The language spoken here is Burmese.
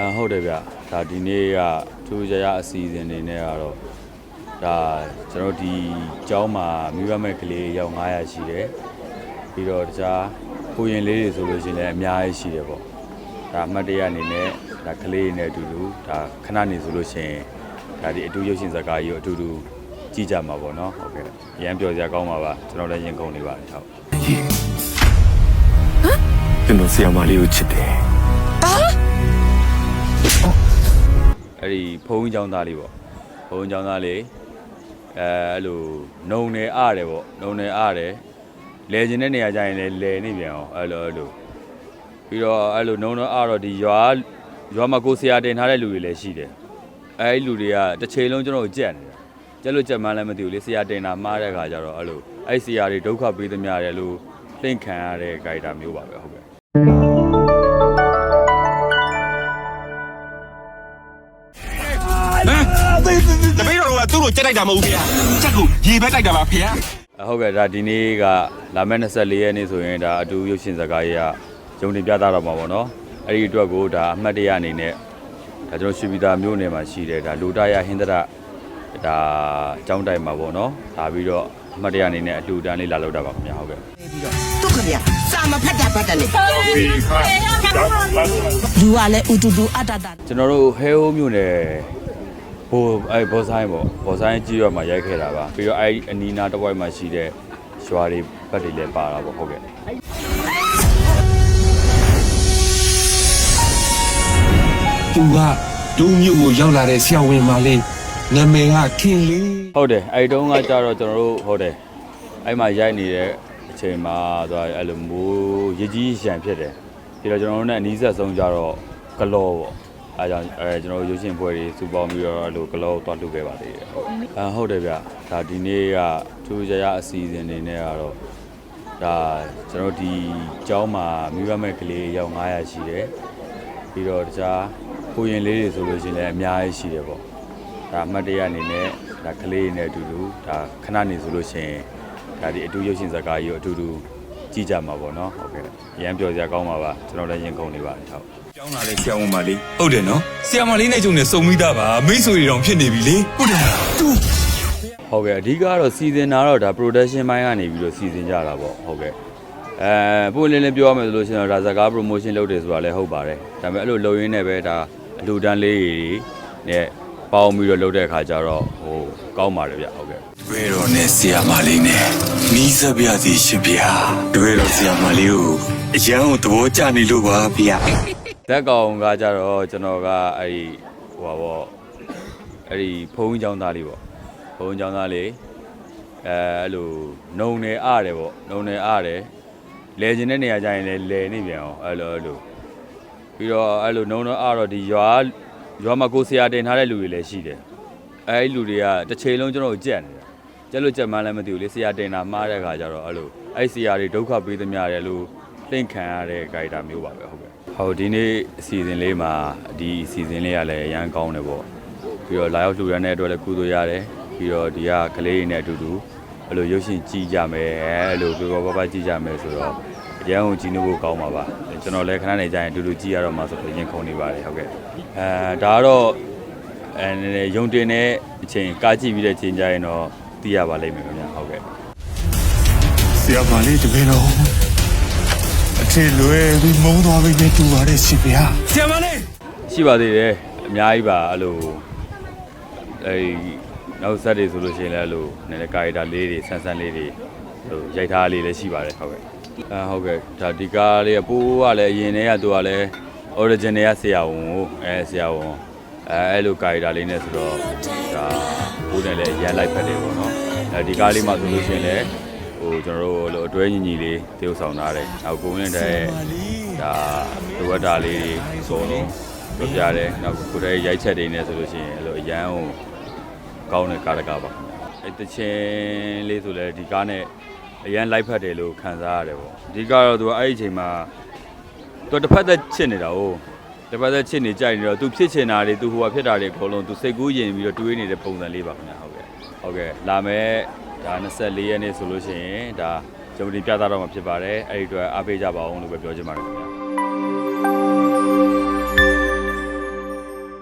အဟုတ်တယ်ဗျဒါဒီနေ့ကထူးခြားခြားအစီအစဉ်တွေနဲ့ကတော့ဒါကျွန်တော်ဒီကျောင်းမှာမိဘမဲ့ကလေးရောက်900ရှိတယ်ပြီးတော့တခြားကိုရင်လေးတွေဆိုလို့ရှိရင်လည်းအများကြီးရှိတယ်ပေါ့ဒါအမှတ်တရအနေနဲ့ဒါကလေးတွေနဲ့အတူတူဒါခဏနေဆိုလို့ရှိရင်ဒါဒီအတူရုပ်ရှင်ဇာတ်ကားကြီးကိုအတူတူကြည့်ကြမှာပေါ့နော်ဟုတ်ကဲ့အရန်ပျော်စရာကောင်းပါပါကျွန်တော်လည်းရင်ကုန်နေပါတယ်ဟုတ်ကျွန်တော်ဆီယာမလေးကိုချစ်တယ် အဲ့ဒီဘုံကျောင်းသားလေးပေါ့ဘုံကျောင်းသားလေးအဲအဲ့လိုနှုံနေအားတယ်ပေါ့နှုံနေအားတယ်လဲကျင်တဲ့နေရာကျရင်လည်းလဲနေပြန်အောင်အဲ့လိုအဲ့လိုပြီးတော့အဲ့လိုနှုံတော့အားတော့ဒီရွာရွာမှာကိုဆရာတင်ထားတဲ့လူတွေလည်းရှိတယ်အဲ့ဒီလူတွေကတစ်ချိန်လုံးကျွန်တော်ကိုကြက်နေတာကြက်လို့ကြက်မှန်းလည်းမသိဘူးလေဆရာတင်တာမှားတဲ့ခါကျတော့အဲ့လိုအဲ့ဆရာတွေဒုက္ခပေးသမျှတယ်လို့သင်ခံရတဲ့ guider မျိုးပါပဲဟုတ်ကဲ့ တော်ကသူ့ကိုကြက်လိုက်တာမဟုတ်ဘူးဗျာချက်ကိုရေဘက်တိုက်တာပါဗျာအဟုတ်ကဲ့ဒါဒီနေ့ကလာမယ့်24ရက်နေ့ဆိုရင်ဒါအတူရုပ်ရှင်ဇာတ်ကားကြီးကဂျုံတင်ပြသတော့မှာပေါ့နော်အဲ့ဒီအတွက်ကိုဒါအမှတ်တရအနေနဲ့ဒါကျွန်တော်ရွှေပြည်သာမြို့နယ်မှာရှိတယ်ဒါလူတရဟင်္ဒရဒါကျောင်းတိုင်မှာပေါ့နော်ဒါပြီးတော့အမှတ်တရအနေနဲ့အလှူဒန်းလေးလာလုပ်တာပါခင်ဗျာဟုတ်ကဲ့ဒုက္ခဗျာစာမဖတ်တာဖတ်တယ်လေလူကလည်းဥတူတူအတ္တတကျွန်တော်တို့ဟဲဟိုးမြို့နယ် ဘိုအဲဘောဆိုင်ပေါ့ဘောဆိုင်ကြီးရွာမှာရိုက်ခဲ့တာပါပြီးတော့အဲအနီးနားတစ်ဝိုက်မှာရှိတဲ့ရွာတွေဘက်တွေလည်းပါတာပေါ့ဟုတ်ကဲ့သူကဒုမျိုးကိုရောက်လာတဲ့ဆရာဝန်မလေးနာမည်ကခင်လေးဟုတ်တယ်အဲ့တုန်းကကြတော့ကျွန်တော်တို့ဟုတ်တယ်အဲ့မှာရိုက်နေတဲ့အချိန်မှာသွားအဲ့လိုမိုးရကြီးရံဖြစ်တယ်ပြီးတော့ကျွန်တော်တို့ ਨੇ အနီးဆက်ဆုံးကြတော့ဂလောပေါ့ အဲကြောင့်အဲကျွန်တော်တို့ရုပ်ရှင်ပွဲတွေစူပေါင်းပြီးတော့အဲ့လိုဂလောသွားလုပ်ခဲ့ပါသေးတယ်ဟုတ်အဲဟုတ်တယ်ဗျဒါဒီနေ့ကထူးခြားခြားအစီအစဉ်တွေနဲ့ကတော့ဒါကျွန်တော်ဒီကျောင်းမှာမိဘမဲ့ကလေးရောက်900ရှိတယ်ပြီးတော့တခြားကိုရင်လေးတွေဆိုလို့ရှိရင်လည်းအများကြီးရှိတယ်ပေါ့ဒါအမှတ်တရအနေနဲ့ဒါကလေးတွေနဲ့အတူတူဒါခဏနေဆိုလို့ရှိရင်ဒါဒီအတူရုပ်ရှင်ဇာတ်ကားကြီးကိုအတူတူကြည့်ကြမှာပေါ့နော်ဟုတ်ကဲ့အရန်ပျော်စရာကောင်းပါပါကျွန်တော်လည်းရင်ကုန်နေပါတယ်ဟုတ် ကျောင်းလာတဲ့ဆရာဝန်မလေးဟုတ်တယ်နော်ဆရာမလေးနဲ့ကျုံနဲ့စုံမိတာပါမိတ်ဆွေတွေတောင်ဖြစ်နေပြီလေဟုတ်တယ်သူဟုတ်ကဲ့အဓိကတော့စီစဉ်တာတော့ဒါ production ဘိုင်းကနေပြီးတော့စီစဉ်ကြတာပေါ့ဟုတ်ကဲ့အဲပုံလင်းလင်းပြောရမယ်ဆိုလို့ရှိရင်တော့ဒါဇာတ်ကား promotion လုပ်တယ်ဆိုတာလည်းဟုတ်ပါတယ်ဒါပေမဲ့အဲ့လိုလုပ်ရင်းနဲ့ပဲဒါအလူတန်းလေးတွေနဲ့ပေါင်းပြီးတော့လုပ်တဲ့အခါကျတော့ဟိုကောင်းပါတယ်ဗျဟုတ်ကဲ့တပည့်တော်နဲ့ဆရာမလေးနဲ့နီးစပ်ပြစီရှင်ဗျာတပည့်တော်ဆရာမလေးကိုအရန်ကိုသဘောကျနေလို့ပါဗျာ ဓာတ်ကောင်ကကြတော့ကျွန်တော်ကအဲ့ဒီဟိုပါပေါ့အဲ့ဒီဘုံကျောင်းသားလေးပေါ့ဘုံကျောင်းသားလေးအဲအဲ့လိုနှုံနေအားတယ်ပေါ့နှုံနေအားတယ်လဲကျင်တဲ့နေရာကျရင်လဲလဲနေပြန်အောင်အဲ့လိုအဲ့လိုပြီးတော့အဲ့လိုနှုံတော့အားတော့ဒီရွာရွာမှာကိုဆရာတင်ထားတဲ့လူတွေလည်းရှိတယ်အဲ့ဒီလူတွေကတစ်ချိန်လုံးကျွန်တော်ကိုကြက်နေတာကြက်လို့ကြက်မှန်းလည်းမသိဘူးလေဆရာတင်တာမှားတဲ့ခါကျတော့အဲ့လိုအဲ့ဆရာတွေဒုက္ခပေးသမျှတယ်လို့ သင်ခံရတဲ့ဂိုက်တာမျိုးပါပဲဟုတ်ကဲ့ဟုတ်ဒီနေ့အစီအစဉ်လေးမှာဒီအစီအစဉ်လေးကလည်းအရန်ကောင်းတယ်ပေါ့ပြီးတော့လာရောက်လှူဒန်းတဲ့အတွက်လည်းကုသိုလ်ရတယ်ပြီးတော့ဒီကကလေးတွေနဲ့အတူတူအဲ့လိုရုပ်ရှင်ကြည့်ကြမယ်အဲ့လိုပြပပပကြည့်ကြမယ်ဆိုတော့အရန်ကိုကြည့်နေဖို့ကောင်းပါပါကျွန်တော်လည်းခဏနေကြရင်အတူတူကြည့်ရတော့မှဆိုတော့ရင်ခုန်နေပါတယ်ဟုတ်ကဲ့အဲဒါကတော့အဲနည်းနည်းယုံတင်တဲ့အချိန်ကားကြည့်ပြီးတဲ့အချိန်ကျရင်တော့သိရပါလိမ့်မယ်ခင်ဗျာဟုတ်ကဲ့ဆရာမလေးတပည့်တော် အထင်လွယ်ပြီးမုန်းသွားပြီနဲ့တူပါတဲ့ရှင်ဗျာဆရာမလေးရှိပါသေးတယ်အများကြီးပါအဲ့လိုအဲဒီနောက်ဆက်တွေဆိုလို့ရှိရင်လည်းအဲ့လိုနည်းနည်းကာရီတာလေးတွေဆန်းဆန်းလေးတွေဟိုရိုက်ထားလေးလည်းရှိပါတယ်ဟုတ်ကဲ့အဲဟုတ်ကဲ့ဒါဒီကားလေးကပိုးကလည်းအရင်တည်းကသူကလည်း original ကဆရာဝန်ကိုအဲဆရာဝန်အဲအဲ့လိုကာရီတာလေးနဲ့ဆိုတော့ဒါပိုးနဲ့လည်းရန်လိုက်ဖက်တယ်ပေါ့နော်အဲဒီကားလေးမှဆိုလို့ရှိရင်လည်း ဟိုကျွန်တော်တို့လိုအတွဲညီညီလေးတရုပ်ဆောင်ထားတယ်နောက်ကိုဝင်တဲ့ဒါတဝက်တာလေးတွေအစုံလုံးပြပြတယ်နောက်ကိုယ်တည်းရိုက်ချက်တွေနဲ့ဆိုလို့ရှိရင်အဲ့လိုအရန်ကိုကောင်းတဲ့ကားတကားပါအဲ့တချင်းလေးဆိုလဲဒီကားနဲ့အရန်လိုက်ဖက်တယ်လို့ခံစားရတယ်ပေါ့အဓိကတော့သူကအဲ့ဒီအချိန်မှာသူတစ်ဖက်သက်ချစ်နေတာ哦တစ်ဖက်သက်ချစ်နေကြိုက်နေတော့သူဖြစ်ချင်တာတွေသူဟိုဟာဖြစ်တာတွေအကုန်လုံးသူစိတ်ကူးယဉ်ပြီးတော့တွေးနေတဲ့ပုံစံလေးပါခင်ဗျာဟုတ်ကဲ့ဟုတ်ကဲ့လာမယ် ဒါ24ရက်နေ့ဆိုလို့ရှိရင်ဒါဂျုံဒီပြသတော့မှာဖြစ်ပါတယ်အဲ့ဒီအတွက်အားပေးကြပါအောင်လို့ပဲပြောချင်ပါတယ်ခင်ဗျာ